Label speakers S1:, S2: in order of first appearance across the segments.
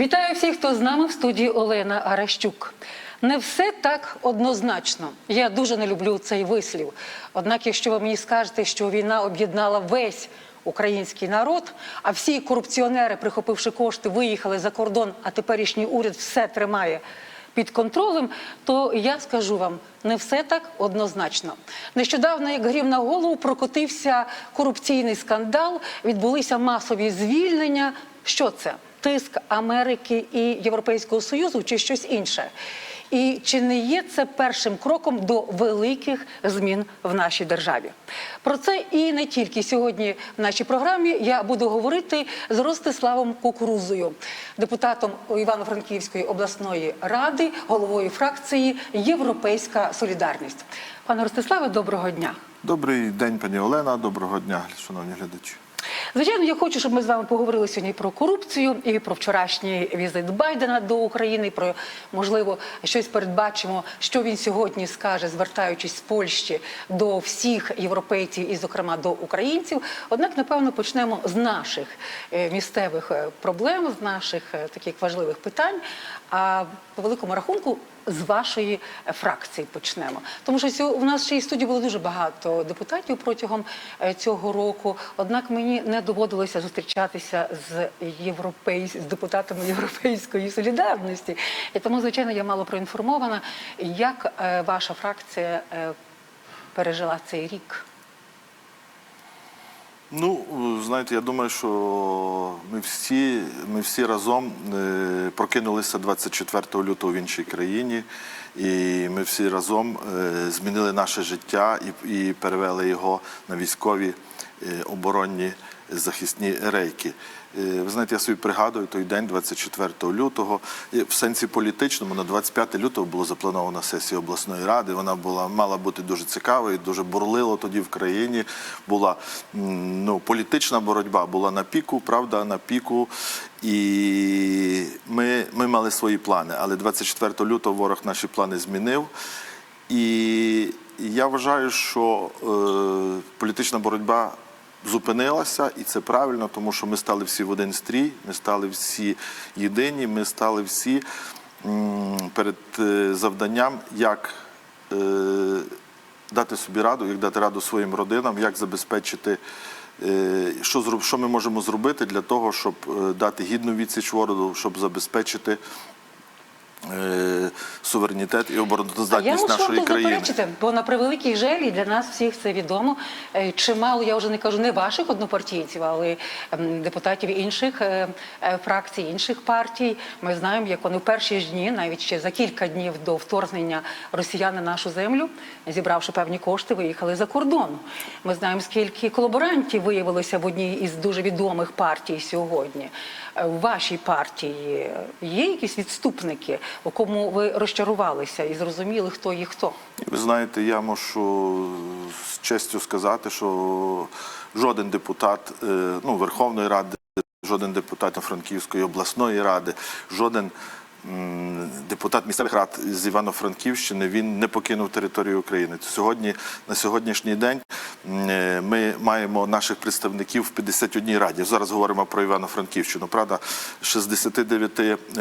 S1: Вітаю всіх, хто з нами в студії Олена Аращук. Не все так однозначно. Я дуже не люблю цей вислів. Однак, якщо ви мені скажете, що війна об'єднала весь український народ, а всі корупціонери, прихопивши кошти, виїхали за кордон, а теперішній уряд все тримає під контролем, то я скажу вам, не все так однозначно. Нещодавно, як грім на голову, прокотився корупційний скандал, відбулися масові звільнення. Що це? Тиск Америки і Європейського Союзу чи щось інше? І чи не є це першим кроком до великих змін в нашій державі? Про це і не тільки сьогодні в нашій програмі я буду говорити з Ростиславом Кукурузою, депутатом Івано-Франківської обласної ради, головою фракції Європейська Солідарність. Пане Ростиславе, доброго дня.
S2: Добрий день, пані Олена. Доброго дня, шановні глядачі.
S1: Звичайно, я хочу, щоб ми з вами поговорили сьогодні про корупцію і про вчорашній візит Байдена до України. Про можливо щось передбачимо, що він сьогодні скаже, звертаючись з Польщі до всіх європейців і, зокрема, до українців. Однак, напевно, почнемо з наших е, місцевих е, проблем, з наших е, таких важливих питань. А по великому рахунку. З вашої фракції почнемо, тому що у нас ще і студії було дуже багато депутатів протягом е, цього року. Однак мені не доводилося зустрічатися з європейсь... з депутатами Європейської солідарності. І тому, звичайно, я мало проінформована, як е, ваша фракція е, пережила цей рік.
S2: Ну, знаєте, я думаю, що ми всі, ми всі разом е, прокинулися 24 лютого в іншій країні, і ми всі разом е, змінили наше життя і, і перевели його на військові е, оборонні захисні рейки. Е, Ви знаєте, я собі пригадую той день, 24 лютого. В сенсі політичному на 25 лютого було запланована сесія обласної ради. Вона була мала бути дуже цікавою, дуже бурлило тоді в країні. Була ну, політична боротьба, була на піку, правда, на піку. І ми, ми мали свої плани. Але 24 лютого ворог наші плани змінив. І я вважаю, що е, політична боротьба зупинилася, і це правильно, тому що ми стали всі в один стрій, ми стали всі єдині, ми стали всі перед е, завданням, як е, дати собі раду, як дати раду своїм родинам, як забезпечити. е, Що, що ми можемо зробити для того, щоб дати гідну відсіч ворогу, щоб забезпечити суверенітет і обороноздатність нашої країни?
S1: заперечити, бо на превеликий жаль, і для нас всіх це відомо. е, Чимало, я вже не кажу не ваших однопартійців, але ем, депутатів інших е, е, фракцій, інших партій. Ми знаємо, як вони в перші ж дні, навіть ще за кілька днів до вторгнення росіян на нашу землю, зібравши певні кошти, виїхали за кордон. Ми знаємо, скільки колаборантів виявилося в одній із дуже відомих партій сьогодні. Е, У вашій партії є якісь відступники, у кому ви розчарувалися і зрозуміли, хто є хто?
S2: Ви знаєте, я можу з честю сказати, що жоден депутат е, ну, Верховної Ради, жоден депутат Франківської обласної ради, жоден депутат місцевих рад з Івано-Франківщини він не покинув територію України. Сьогодні, на сьогоднішній день е, ми маємо наших представників в 51 раді. Зараз говоримо про Івано-Франківщину. Правда, 69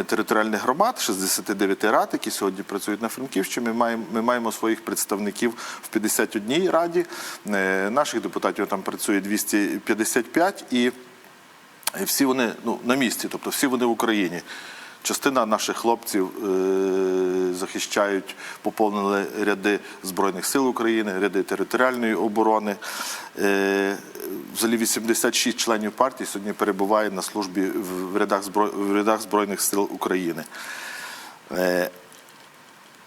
S2: територіальних громад, 69 рад, які сьогодні працюють на Франківщині. Ми маємо, ми маємо своїх представників в 51 раді. Е, Наших депутатів там працює 255 і і всі вони ну, на місці, тобто всі вони в Україні. Частина наших хлопців е, захищають, поповнили ряди Збройних сил України, ряди територіальної оборони. Е, взагалі 86 членів партії сьогодні перебуває на службі в рядах, в рядах Збройних сил України. Е,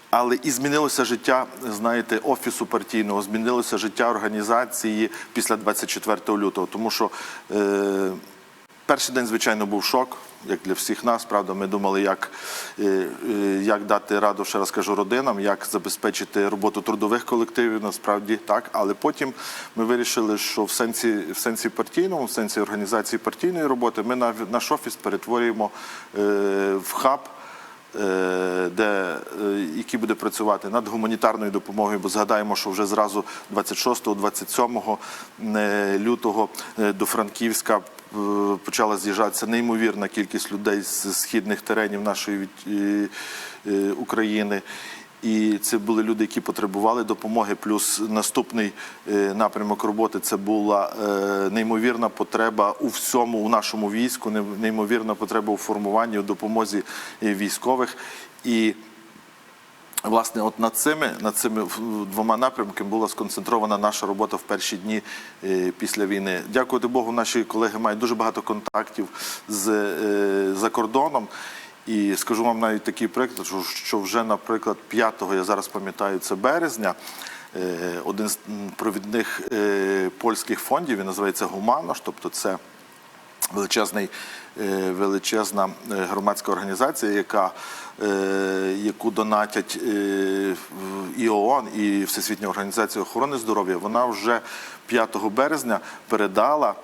S2: але і змінилося життя, знаєте, офісу партійного, змінилося життя організації після 24 лютого. Тому що перший день, звичайно, був шок, як для всіх нас. Правда, ми думали, як, е, е, як дати раду, ще раз кажу, родинам, як забезпечити роботу трудових колективів, насправді так. Але потім ми вирішили, що в сенсі, в сенсі партійному, в сенсі організації партійної роботи, ми нав- наш офіс перетворюємо е, в хаб де, е, який буде працювати над гуманітарною допомогою, бо згадаємо, що вже зразу 26-27 е, лютого е, до Франківська е, почала з'їжджатися неймовірна кількість людей з східних теренів нашої е, е, України. І це були люди, які потребували допомоги. Плюс наступний е, напрямок роботи це була е, неймовірна потреба у всьому у нашому війську, неймовірна потреба у формуванні, у допомозі е, військових. І Власне, от над цими, над цими двома напрямками була сконцентрована наша робота в перші дні після війни. Дякувати Богу, наші колеги мають дуже багато контактів з за кордоном. І скажу вам навіть такий приклад, що, вже, наприклад, 5-го, я зараз пам'ятаю, це березня. е, Один з провідних е, польських фондів, він називається Гуманош, тобто це величезний, е, величезна громадська організація, яка, яку донатять і ООН, і Всесвітня організація охорони здоров'я, вона вже 5 березня передала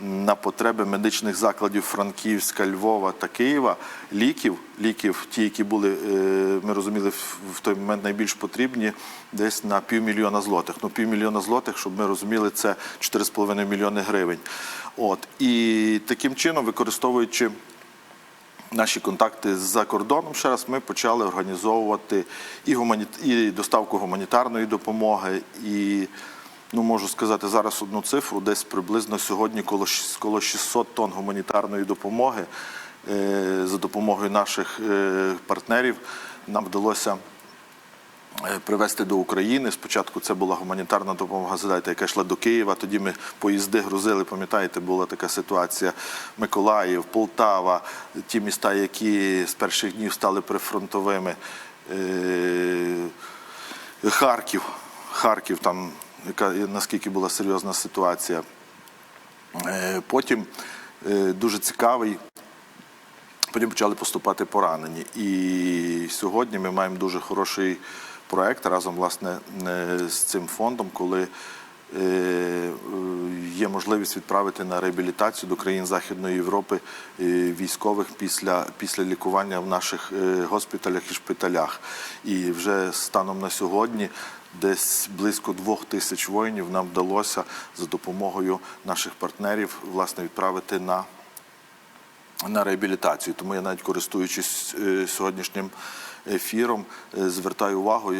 S2: на потреби медичних закладів Франківська, Львова та Києва ліків, ліків, ті, які були, е, ми розуміли, в той момент найбільш потрібні, десь на півмільйона злотих. Ну, півмільйона злотих, щоб ми розуміли, це 4,5 мільйони гривень. От. І таким чином, використовуючи наші контакти з-за кордоном, ще раз ми почали організовувати і, гумані... і доставку гуманітарної допомоги, і ну можу сказати зараз одну цифру, десь приблизно сьогодні коло щ- 600 тонн гуманітарної допомоги е, за допомогою наших е, партнерів нам вдалося е, привезти до України. Спочатку це була гуманітарна допомога, згадайте, яка йшла до Києва. Тоді ми поїзди грузили. Пам'ятаєте, була така ситуація. Миколаїв, Полтава, ті міста, які з перших днів стали прифронтовими. Харків, Харків, там яка наскільки була серйозна ситуація. Е, Потім е, дуже цікавий. Потім почали поступати поранені. І сьогодні ми маємо дуже хороший проект разом власне е, з цим фондом, коли є можливість відправити на реабілітацію до країн Західної Європи військових після, після лікування в наших госпіталях і шпиталях. І вже станом на сьогодні десь близько двох тисяч воїнів нам вдалося за допомогою наших партнерів власне відправити на на реабілітацію. Тому я навіть користуючись е, сьогоднішнім ефіром, е, звертаю увагу е,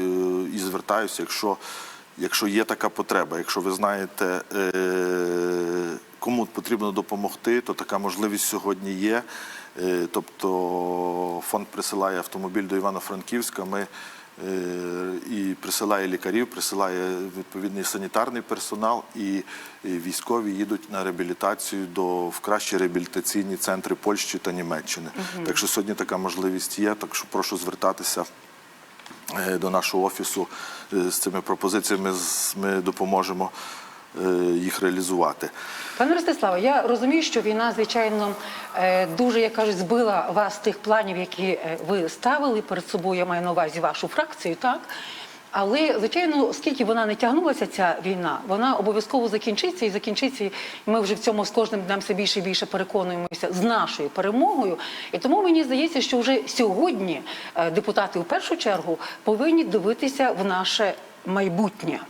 S2: і звертаюся, якщо, якщо є така потреба, якщо ви знаєте, кому потрібно допомогти, то така можливість сьогодні є. Тобто фонд присилає автомобіль до Івано-Франківська. Ми і присилає лікарів, присилає відповідний санітарний персонал, і військові їдуть на реабілітацію до в кращі реабілітаційні центри Польщі та Німеччини. Так що сьогодні така можливість є. Так що прошу звертатися е, до нашого офісу е, з цими пропозиціями. Ми допоможемо е, їх реалізувати.
S1: Пане Ростиславе, я розумію, що війна, звичайно, е, дуже, як кажуть, збила вас тих планів, які е, ви ставили перед собою. Я маю на увазі вашу фракцію, так? Але, звичайно, оскільки вона не тягнулася, ця війна, вона обов'язково закінчиться і закінчиться. І ми вже в цьому з кожним днем все більше і більше переконуємося з нашою перемогою. І тому мені здається, що вже сьогодні е, депутати в першу чергу повинні дивитися в наше майбутнє.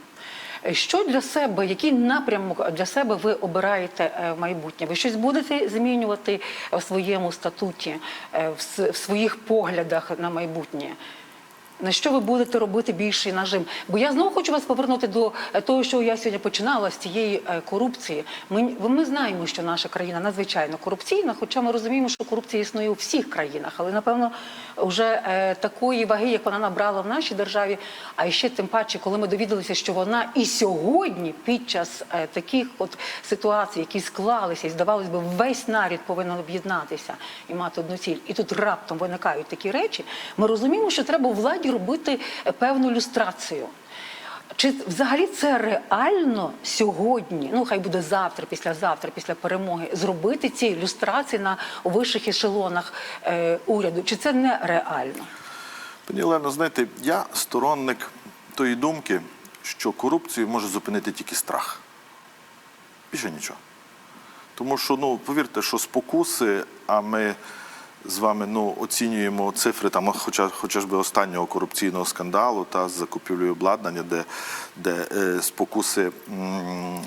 S1: Що для себе, який напрямок для себе ви обираєте е, в майбутнє? Ви щось будете змінювати в своєму статуті, е, в своїх поглядах на майбутнє? На що ви будете робити більший нажим? Бо я знову хочу вас повернути до е, того, що я сьогодні починала з цієї е, корупції. Ми, ми знаємо, що наша країна надзвичайно корупційна, хоча ми розуміємо, що корупція існує у всіх країнах, але напевно вже е, такої ваги, як вона набрала в нашій державі, а ще тим паче, коли ми довідалися, що вона і сьогодні, під час таких от ситуацій, які склалися, і здавалось би, весь нарід повинен об'єднатися і мати одну ціль. І тут раптом виникають такі речі. Ми розуміємо, що треба владі робити е, певну люстрацію. Чи взагалі це реально сьогодні, ну хай буде завтра, післязавтра, після перемоги, зробити ці ілюстрації на вищих ешелонах е, уряду? Чи це не реально?
S2: Пані Олено, знаєте, я сторонник тої думки, що корупцію може зупинити тільки страх. Більше нічого. Тому що, ну, повірте, що спокуси, а ми з вами ну, оцінюємо цифри, там, хоча, хоча ж би останнього корупційного скандалу та з закупівлею обладнання, де, де е, спокуси,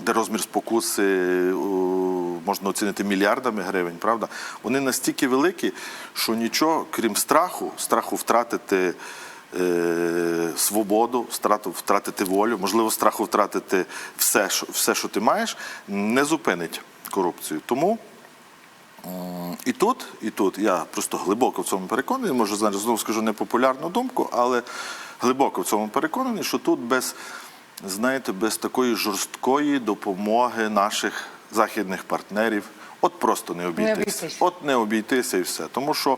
S2: де розмір спокуси у, можна оцінити мільярдами гривень, правда? Вони настільки великі, що нічого, крім страху, страху втратити е, свободу, страту, втратити волю, можливо, страху втратити все, що, все, що ти маєш, не зупинить корупцію. Тому і тут, і тут я просто глибоко в цьому переконаний, може зараз знову скажу непопулярну думку, але глибоко в цьому переконаний, що тут без, знаєте, без такої жорсткої допомоги наших західних партнерів, от просто не обійтись.
S1: обійтись.
S2: От не обійтися і все. Тому що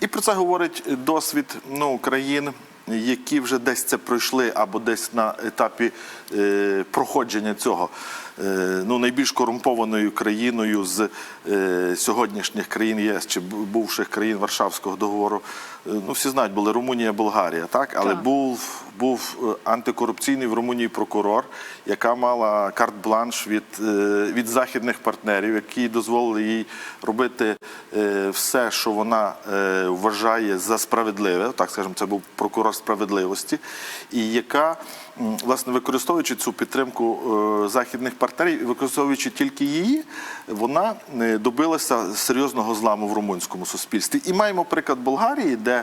S2: і про це говорить досвід ну, країн, які вже десь це пройшли, або десь на етапі е, проходження цього. Е, ну, найбільш корумпованою країною з е, сьогоднішніх країн ЄС чи бувших країн Варшавського договору. Е, ну, всі знають, були Румунія, Болгарія, так? Але
S1: Так.
S2: був, був е, антикорупційний в Румунії прокурор, яка мала карт-бланш від, е, від західних партнерів, які дозволили їй робити все, що вона вважає за справедливе. Так скажемо, це був прокурор справедливості, і яка, власне, використовуючи цю підтримку західних партнерів і використовуючи тільки її, вона добилася серйозного зламу в румунському суспільстві. І маємо приклад Болгарії, де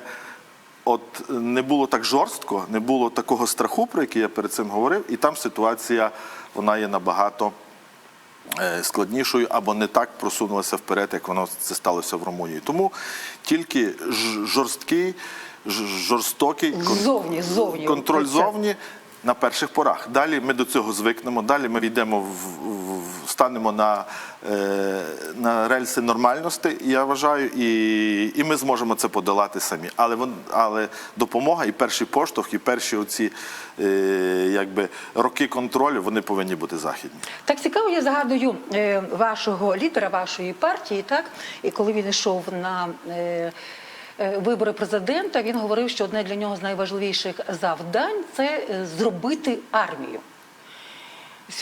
S2: От не було так жорстко, не було такого страху, про який я перед цим говорив, і там ситуація вона є набагато е, складнішою або не так просунулася вперед, як воно це сталося в Румунії. Тому тільки жорсткий, жорстокий
S1: зовні, зовні.
S2: контроль зовні на перших порах. Далі ми до цього звикнемо, далі ми війдемо в, в- станемо на, е, на рельси нормальності, я вважаю, і, і ми зможемо це подолати самі. Але, але допомога і перший поштовх, і перші оці е, якби, роки контролю вони повинні бути західні.
S1: Так цікаво, я згадую е, вашого лідера, вашої партії, так і коли він йшов на е, вибори президента, він говорив, що одне для нього з найважливіших завдань це е, зробити армію.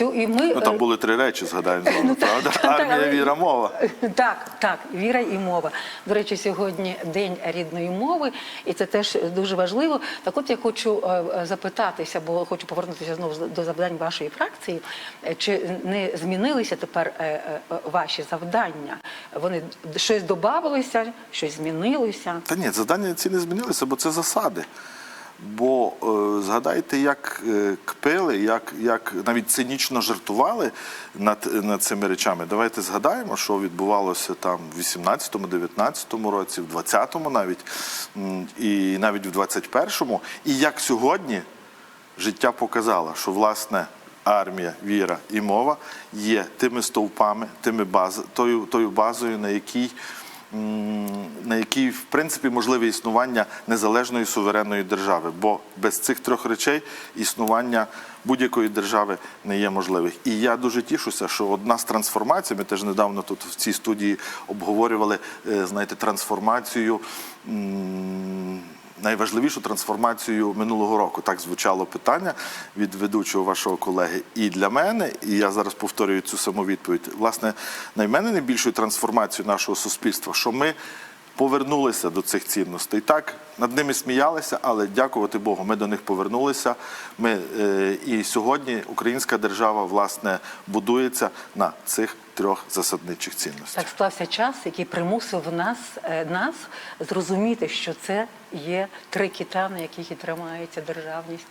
S1: І ми,
S2: Ну там
S1: е,
S2: були три речі, згадаємо з вами, правда?
S1: так,
S2: Армія, віра, мова.
S1: Так, так, віра і мова. До речі, сьогодні день рідної мови, і це теж дуже важливо. Так, от я хочу е, е, запитатися, бо хочу повернутися знову до завдань вашої фракції. Чи не змінилися тепер ваші завдання? Вони щось додавалося, щось змінилося?
S2: Та ні, завдання ці не змінилися, бо це засади. Бо е, згадайте, як е, кпили, як, як навіть цинічно жартували над, над цими речами. Давайте згадаємо, що відбувалося там в 18-му, 19-му році, в 20-му навіть, і навіть в 21-му. І як сьогодні життя показало, що власне армія, віра і мова є тими стовпами, тими баз, тою, тою базою, на якій на якій, в принципі, можливе існування незалежної суверенної держави, бо без цих трьох речей існування будь-якої держави не є можливих. І я дуже тішуся, що одна з трансформацій, ми теж недавно тут в цій студії обговорювали, е, знаєте, трансформацію. Найважливішу трансформацію минулого року так звучало питання від ведучого вашого колеги. І для мене, і я зараз повторюю цю саму відповідь. Власне, на мене найбільшою трансформацією нашого суспільства, що ми повернулися до цих цінностей. Так, над ними сміялися, але дякувати Богу, ми до них повернулися. Ми, е, і сьогодні українська держава власне будується на цих трьох засадничих цінностей.
S1: Так склався час, який примусив нас, е, нас зрозуміти, що це є три кита, на яких і тримається державність.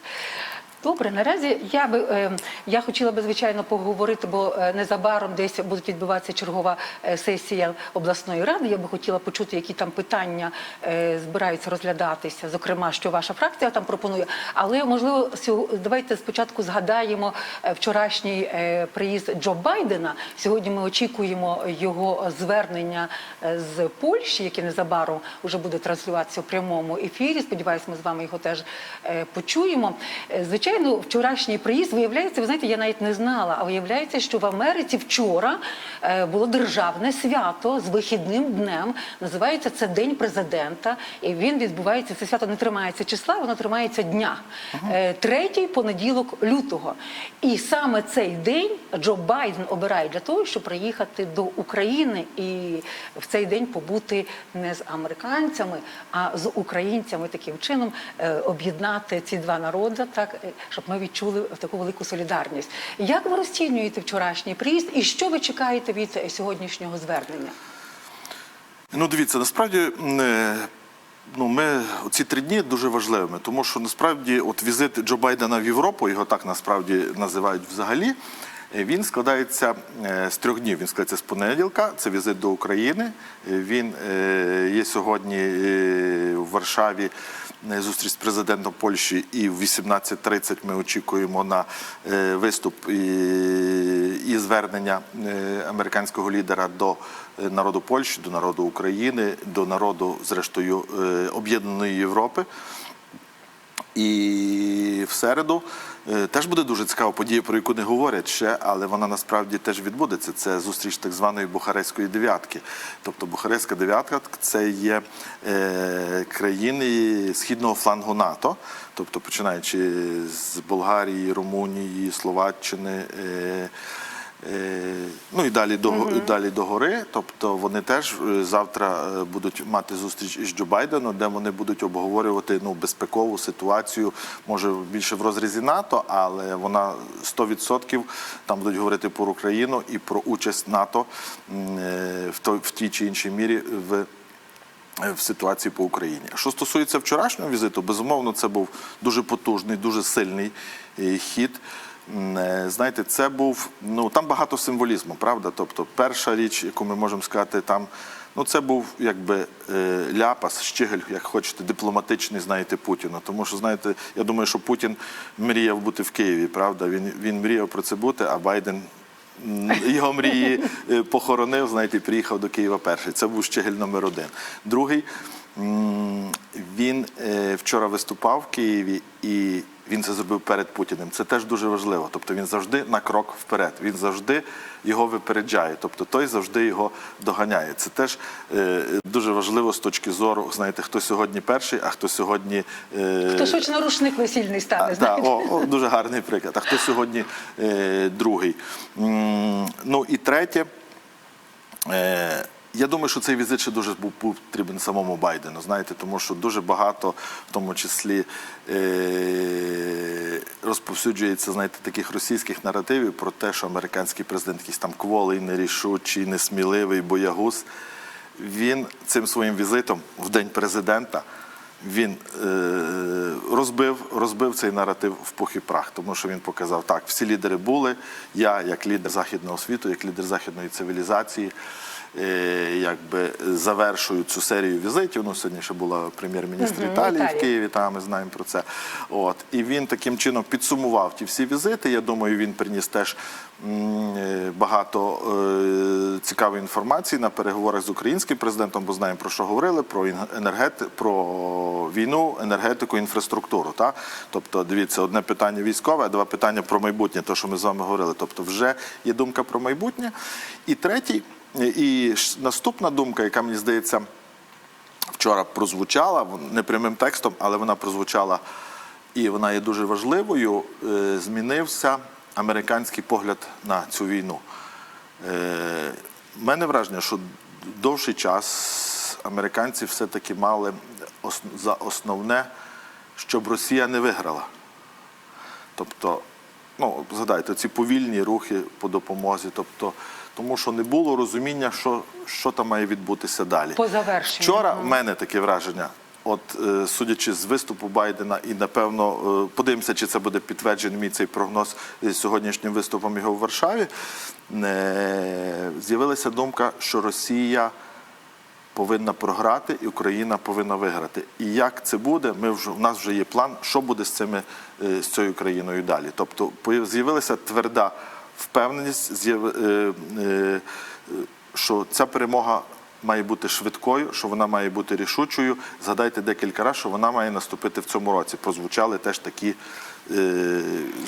S1: Добре, наразі я би е, я хотіла би звичайно поговорити, бо е, незабаром десь буде відбуватися чергова е, сесія обласної ради. Я би хотіла почути, які там питання збираються розглядатися, зокрема, що ваша фракція там пропонує. Але можливо, давайте спочатку згадаємо вчорашній приїзд Джо Байдена. Сьогодні ми очікуємо його звернення з Польщі, яке незабаром вже буде транслюватися у прямому ефірі. Сподіваюся, ми з вами його теж почуємо. Е, Звичайно, вчорашній приїзд виявляється, ви знаєте, я навіть не знала. А виявляється, що в Америці вчора е, було державне свято з вихідним днем. Називається це День президента. І він відбувається. Це свято не тримається числа, воно тримається дня. Е, Третій понеділок лютого. І саме цей день Джо Байден обирає для того, щоб приїхати до України і в цей день побути не з американцями, а з українцями таким чином е, об'єднати ці два народи. Так щоб ми відчули таку велику солідарність. Як ви розцінюєте вчорашній приїзд і що ви чекаєте від сьогоднішнього звернення?
S2: Ну, дивіться, насправді. е, Ну, ми ці три дні дуже важливими, тому що насправді от візит Джо Байдена в Європу, його так насправді називають взагалі. Е, Він складається е, з трьох днів. Він складається з понеділка, це візит до України. Е, Він є сьогодні в Варшаві зустріч з президентом Польщі, і в 18.30 ми очікуємо на виступ і, звернення американського лідера до народу Польщі, до народу України, до народу, зрештою, об'єднаної Європи. І в середу теж буде дуже цікава подія, про яку не говорять ще, але вона насправді теж відбудеться. Це зустріч так званої Бухарестської дев'ятки. Тобто Бухарестська дев'ятка це є е, країни східного флангу НАТО, тобто починаючи з Болгарії, Румунії, Словаччини. Е, Ну і далі до далі до гори. Тобто вони теж е, завтра е, будуть мати зустріч із Джо Байденом, де вони будуть обговорювати ну безпекову ситуацію, може більше в розрізі НАТО, але вона 100% там будуть говорити про Україну і про участь НАТО в той в тій чи іншій мірі в в ситуації по Україні. Що стосується вчорашнього візиту, безумовно, це був дуже потужний, дуже сильний хід. Е, Знаєте, це був ну там багато символізму, правда? Тобто, перша річ, яку ми можемо сказати, там ну це був якби е, ляпас, щигель, як хочете, дипломатичний, знаєте, Путіна. Тому що знаєте, я думаю, що Путін мріяв бути в Києві, правда? Він він мріяв про це бути, а Байден Його мрії е, похоронив, знаєте, приїхав до Києва перший. Це був щегель номер один. Другий, він вчора виступав в Києві і він це зробив перед Путіним. Це теж дуже важливо. Тобто він завжди на крок вперед. Він завжди його випереджає. Тобто той завжди його доганяє. Це теж е, дуже важливо з точки зору, знаєте, хто сьогодні перший, а хто сьогодні. е,
S1: Хто швидше рушник весільний стане,
S2: а, о, о, дуже гарний приклад. А хто сьогодні е, другий? М, ну і третє. Е, я думаю, що цей візит ще дуже був потрібен самому Байдену, знаєте, тому що дуже багато, в тому числі, е, розповсюджується, знаєте, таких російських наративів про те, що американський президент якийсь там кволий, нерішучий, несміливий, боягуз. Він цим своїм візитом в день президента він е, розбив, розбив цей наратив в пух і прах, тому що він показав, так, всі лідери були. Я, як лідер західного світу, як лідер західної цивілізації, якби завершую цю серію візитів. Ну, сьогодні ще була прем'єр-міністр Італії в Києві, та ми знаємо про це. От і він таким чином підсумував ті всі візити. Я думаю, він приніс теж е, багато е, цікавої інформації на переговорах з українським президентом, бо знаємо про що говорили: про енергети, про війну, енергетику, інфраструктуру. Та? Тобто, дивіться, одне питання військове, а два питання про майбутнє, те, що ми з вами говорили. Тобто, вже є думка про майбутнє. І третій, е, і наступна думка, яка мені здається вчора прозвучала не прямим текстом, але вона прозвучала і вона є дуже важливою. е, Змінився американський погляд на цю війну. Е, У мене враження, що довший час американці все-таки мали за основне, щоб Росія не виграла. Тобто, ну, згадайте, ці повільні рухи по допомозі, тобто, тому що не було розуміння, що, що там має відбутися далі.
S1: По завершенню.
S2: Вчора в мене таке враження. От, е, судячи з виступу Байдена, і напевно е, подивимося, чи це буде підтверджений мій цей прогноз з сьогоднішнім виступом його в Варшаві. е, З'явилася думка, що Росія повинна програти, і Україна повинна виграти. І як це буде, ми вже в нас вже є план, що буде з цими з цією країною далі. Тобто з'явилася тверда впевненість, е, е, що ця перемога. Має бути швидкою, що вона має бути рішучою. Згадайте декілька разів, що вона має наступити в цьому році. Прозвучали теж такі е,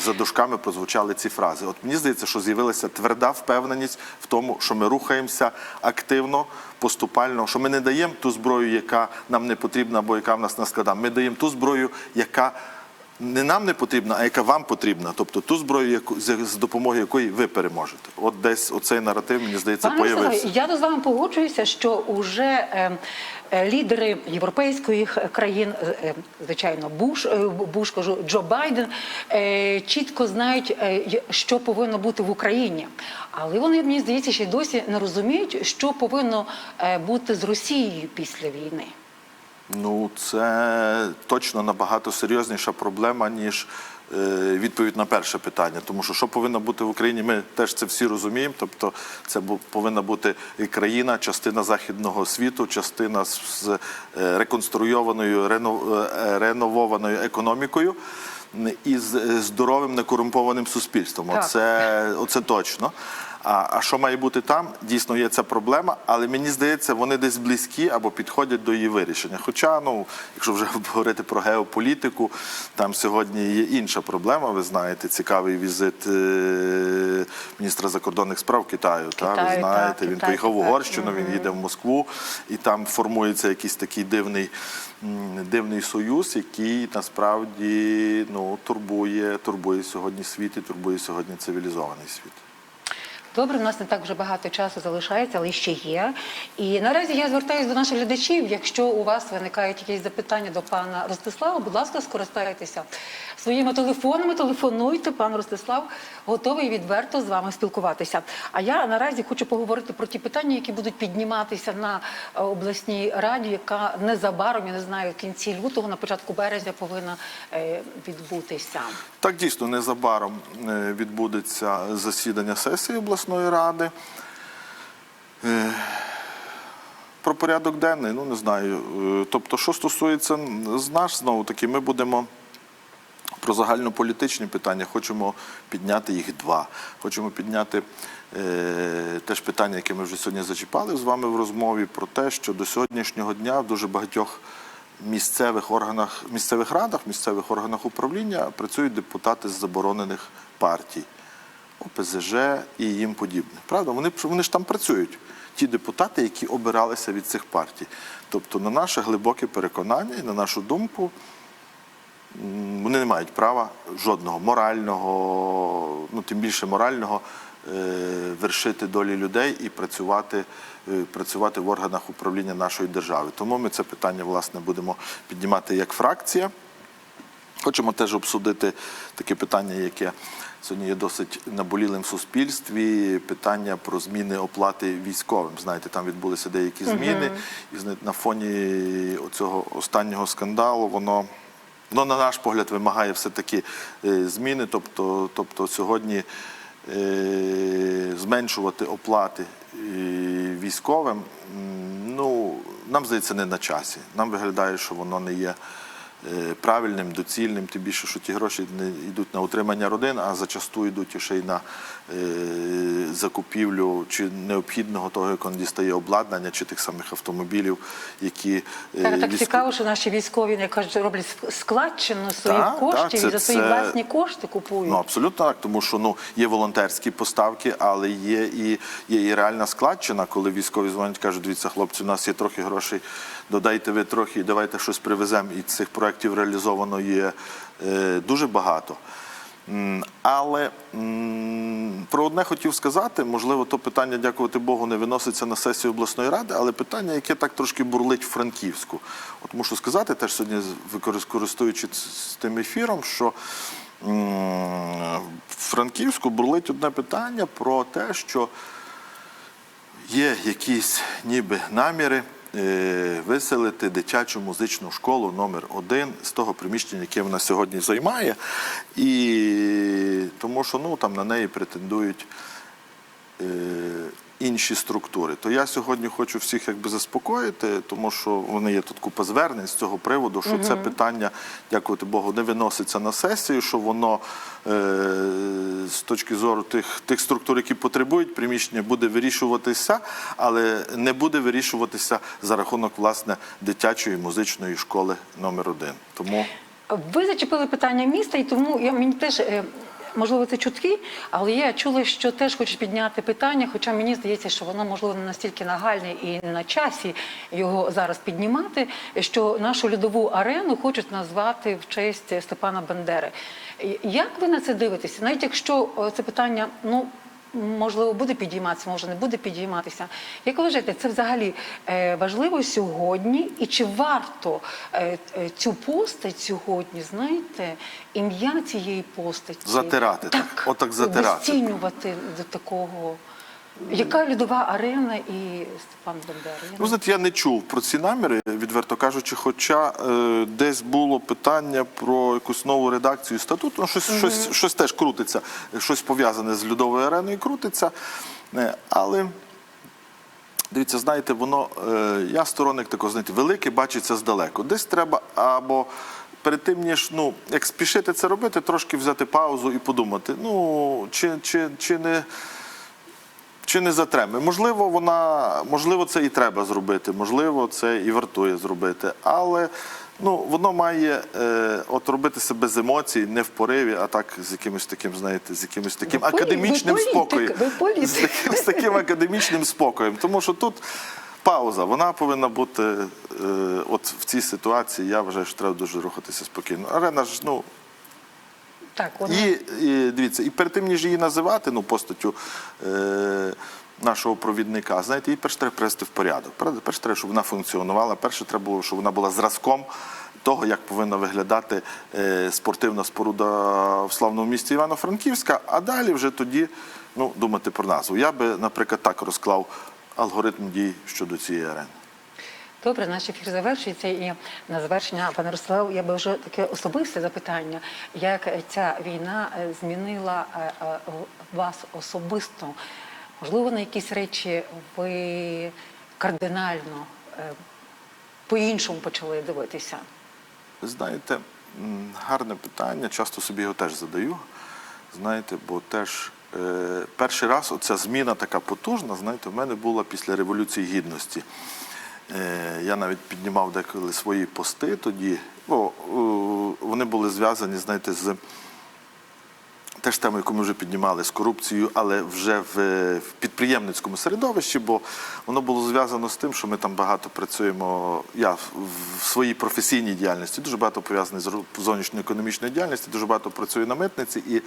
S2: за дужками прозвучали ці фрази. От мені здається, що з'явилася тверда впевненість в тому, що ми рухаємося активно, поступально, що ми не даємо ту зброю, яка нам не потрібна, або яка в нас на складах. Ми даємо ту зброю, яка не нам не потрібна, а яка вам потрібна. Тобто ту зброю, яку, з, допомогою якої ви переможете. От десь оцей наратив, мені здається,
S1: Пане
S2: появився.
S1: я з вами погоджуюся, що вже е, е, лідери європейських країн, е, е, звичайно, Буш, е, Буш кажу, Джо Байден, е, чітко знають, е, що повинно бути в Україні. Але вони, мені здається, ще досі не розуміють, що повинно е, бути з Росією після війни.
S2: Ну, це точно набагато серйозніша проблема, ніж е, відповідь на перше питання. Тому що що повинно бути в Україні, ми теж це всі розуміємо. Тобто, це повинна бути і країна, частина західного світу, частина з, е, реконструйованою, е, реновованою економікою. І з здоровим некорумпованим суспільством. Оце, оце точно. А, а що має бути там? Дійсно є ця проблема, але мені здається, вони десь близькі або підходять до її вирішення. Хоча, ну, якщо вже говорити про геополітику, там сьогодні є інша проблема. Ви знаєте, цікавий візит е, міністра закордонних справ Китаю. та, ви знаєте,
S1: так,
S2: він
S1: Китай
S2: поїхав в. Угорщину, він їде в Москву, і там формується якийсь такий дивний, дивний союз, який насправді ну, турбує, турбує сьогодні світ і турбує сьогодні цивілізований світ.
S1: Добре, у нас не так вже багато часу залишається, але ще є. І наразі я звертаюся до наших глядачів. Якщо у вас виникають якісь запитання до пана Ростислава, будь ласка, скористайтеся своїми телефонами, телефонуйте. Пан Ростислав готовий відверто з вами спілкуватися. А я наразі хочу поговорити про ті питання, які будуть підніматися на е, обласній раді, яка незабаром, я не знаю, в кінці лютого, на початку березня повинна е, відбутися.
S2: Так дійсно незабаром е, відбудеться засідання сесії обласної ради. Е, Про порядок денний, ну не знаю. Е, Тобто, що стосується з нас, знову таки, ми будемо про загальнополітичні питання, хочемо підняти їх два. Хочемо підняти е, теж питання, яке ми вже сьогодні зачіпали з вами в розмові, про те, що до сьогоднішнього дня в дуже багатьох місцевих органах, місцевих радах, місцевих органах управління працюють депутати з заборонених партій. ОПЗЖ і їм подібне. Правда, вони, вони ж там працюють. Ті депутати, які обиралися від цих партій. Тобто, на наше глибоке переконання і на нашу думку, вони не мають права жодного морального, ну тим більше морального, е, вершити долі людей і працювати, е, працювати в органах управління нашої держави. Тому ми це питання власне будемо піднімати як фракція. Хочемо теж обсудити таке питання, яке сьогодні є досить наболілим в суспільстві. Питання про зміни оплати військовим. Знаєте, там відбулися деякі зміни, і на фоні цього останнього скандалу воно. Воно, на наш погляд, вимагає все-таки е, зміни. Тобто, тобто сьогодні е, зменшувати оплати е, військовим, ну, нам здається, не на часі. Нам виглядає, що воно не є правильним, доцільним, тим більше, що ті гроші не йдуть на утримання родин, а зачасту йдуть ще й на е, закупівлю чи необхідного того, як він дістає обладнання, чи тих самих автомобілів, які е,
S1: Так, цікаво, що наші військові як кажуть, роблять складчину своїх
S2: Так,
S1: коштів
S2: так, це-
S1: і за свої
S2: це-
S1: власні кошти купують.
S2: Ну абсолютно так, тому що ну є волонтерські поставки, але є і є і реальна складчина, коли військові дзвонять, кажуть, дивіться, хлопці, у нас є трохи грошей, додайте ви трохи, давайте щось привеземо. І цих проєктів реалізовано є е, дуже багато. Але про одне хотів сказати, можливо, то питання, дякувати Богу, не виноситься на сесію обласної ради, але питання, яке так трошки бурлить в Франківську. От мушу сказати, теж сьогодні, користуючись тим ефіром, що в Франківську бурлить одне питання про те, що є якісь ніби наміри виселити дитячу музичну школу номер один з того приміщення, яке вона сьогодні займає, і тому що ну, там на неї претендують е, інші структури. То я сьогодні хочу всіх якби заспокоїти, тому що вони є тут купа звернень з цього приводу, що це питання, дякувати Богу, не виноситься на сесію, що воно е, з точки зору тих, тих структур, які потребують приміщення, буде вирішуватися, але не буде вирішуватися за рахунок власне дитячої музичної школи номер один. Тому
S1: Ви зачепили питання міста, і тому я мені теж. Можливо, це чутки, але я чула, що теж хочуть підняти питання, хоча мені здається, що воно можливо не настільки нагальне і не на часі його зараз піднімати, що нашу льодову арену хочуть назвати в честь Степана Бандери. Як ви на це дивитеся? Навіть якщо е, це питання, ну. Можливо, буде підійматися, може не буде підійматися. Як ви вважаєте, це взагалі е, важливо сьогодні? І чи варто е, е, цю постать сьогодні, знаєте, ім'я цієї постаті
S2: Затирати, так. Отак затирати.
S1: обесцінювати до такого? Яка льодова арена і Степан Бандера?
S2: Ну, знаєте, я не чув про ці наміри, відверто кажучи, хоча е, десь було питання про якусь нову редакцію статуту, ну, щось, щось, щось теж крутиться, щось пов'язане з льодовою ареною крутиться. Е, але дивіться, знаєте, воно, е, я сторонник такого, знаєте, велике бачиться здалеку. Десь треба або. Перед тим, ніж ну, як спішити це робити, трошки взяти паузу і подумати, ну, чи, чи, чи не чи не затреме? Можливо, вона, можливо, це і треба зробити, можливо, це і вартує зробити. Але ну, воно має е, от робитися без емоцій, не в пориві, а так з якимось таким, знаєте, з якимось таким
S1: Ви
S2: академічним
S1: ви
S2: спокоєм.
S1: ви.
S2: З таким, з таким академічним спокоєм. Тому що тут пауза, вона повинна бути е, от в цій ситуації. Я вважаю, що треба дуже рухатися спокійно. Арена ж, ну,
S1: Так, вона...
S2: і, і дивіться, і перед тим, ніж її називати, ну, постаттю е, нашого провідника, знаєте, її перш треба привести в порядок. Правда? Перш треба, щоб вона функціонувала. Перше треба було, щоб вона була зразком того, як повинна виглядати е, спортивна споруда в славному місті Івано-Франківська, а далі вже тоді ну, думати про назву. Я би, наприклад, так розклав алгоритм дій щодо цієї арени.
S1: Добре, наш ефір завершується. І на завершення, пане Ростислав, я би вже таке особисте запитання. Як ця війна е, змінила е, е, вас особисто? Можливо, на якісь речі ви кардинально по-іншому почали дивитися?
S2: Знаєте, гарне питання, часто собі його теж задаю. Знаєте, бо теж е, перший раз оця зміна така потужна, знаєте, в мене була після Революції Гідності. Е, я навіть піднімав деколи свої пости тоді, бо е, вони були зв'язані, знаєте, з теж тему, яку ми вже піднімали з корупцією, але вже в, підприємницькому середовищі, бо воно було зв'язано з тим, що ми там багато працюємо. Я в, своїй професійній діяльності дуже багато пов'язаний з ру- зовнішньоекономічною діяльністю, дуже багато працюю на митниці. І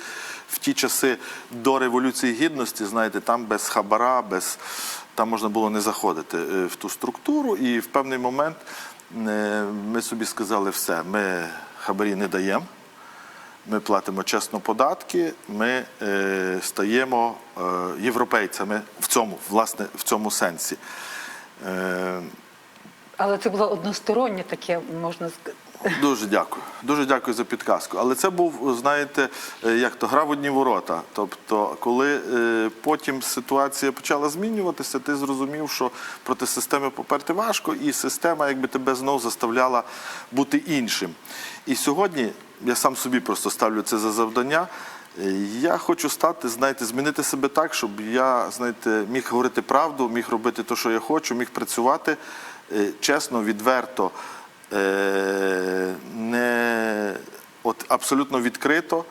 S2: в ті часи до Революції Гідності, знаєте, там без хабара, без там можна було не заходити е, в ту структуру. І в певний момент е, ми собі сказали, все, ми хабарі не даємо ми платимо чесно податки, ми е, стаємо е, європейцями в цьому, власне, в цьому сенсі. Е,
S1: Але це було одностороннє таке, можна сказати.
S2: Дуже дякую. Дуже дякую за підказку. Але це був, знаєте, е, як то гра в одні ворота. Тобто, коли е, потім ситуація почала змінюватися, ти зрозумів, що проти системи поперти важко, і система якби тебе знов заставляла бути іншим. І сьогодні я сам собі просто ставлю це за завдання. Я хочу стати, знаєте, змінити себе так, щоб я, знаєте, міг говорити правду, міг робити те, що я хочу, міг працювати е, чесно, відверто, не от абсолютно відкрито.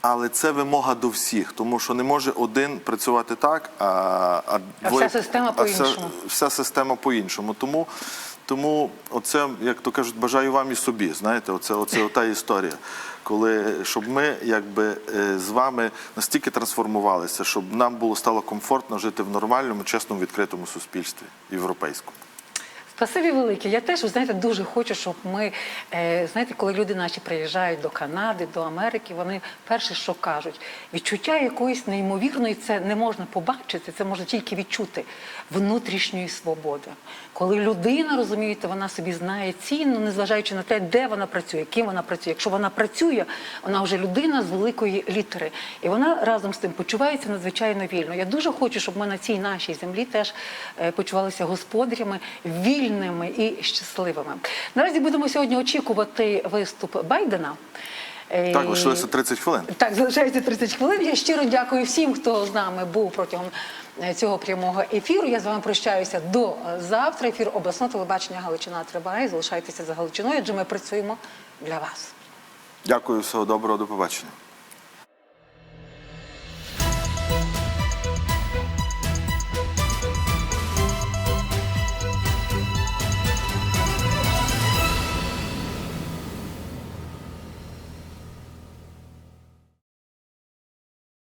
S2: Але це вимога до всіх, тому що не може один працювати так, а, а,
S1: А
S2: двоє-
S1: вся система
S2: а вся-
S1: по-іншому.
S2: Вся система по-іншому. Тому, тому оце, як то кажуть, бажаю вам і собі. Знаєте, оце, оце та історія. Коли щоб ми якби е, з вами настільки трансформувалися, щоб нам було стало комфортно жити в нормальному, чесному, відкритому суспільстві європейському.
S1: Спасибі велике. Я теж, ви знаєте, дуже хочу, щоб ми, е, знаєте, коли люди наші приїжджають до Канади, до Америки, вони перше, що кажуть, відчуття якоїсь неймовірної, це не можна побачити, це можна тільки відчути внутрішньої свободи. Коли людина, розумієте, вона собі знає ціну, незважаючи на те, де вона працює, ким вона працює. Якщо вона працює, вона вже людина з великої літери. І вона разом з тим почувається надзвичайно вільно. Я дуже хочу, щоб ми на цій нашій землі теж е, почувалися господарями, вільними і щасливими. Наразі будемо сьогодні очікувати виступ Байдена. Е,
S2: Так, лишилося 30 хвилин.
S1: так, залишається 30 хвилин. Я щиро дякую всім, хто з нами був протягом е, цього прямого ефіру. Я з вами прощаюся до е, завтра. Ефір обласного телебачення Галичина триває. Залишайтеся за Галичиною, адже ми працюємо для вас.
S2: Дякую, всього доброго, до побачення.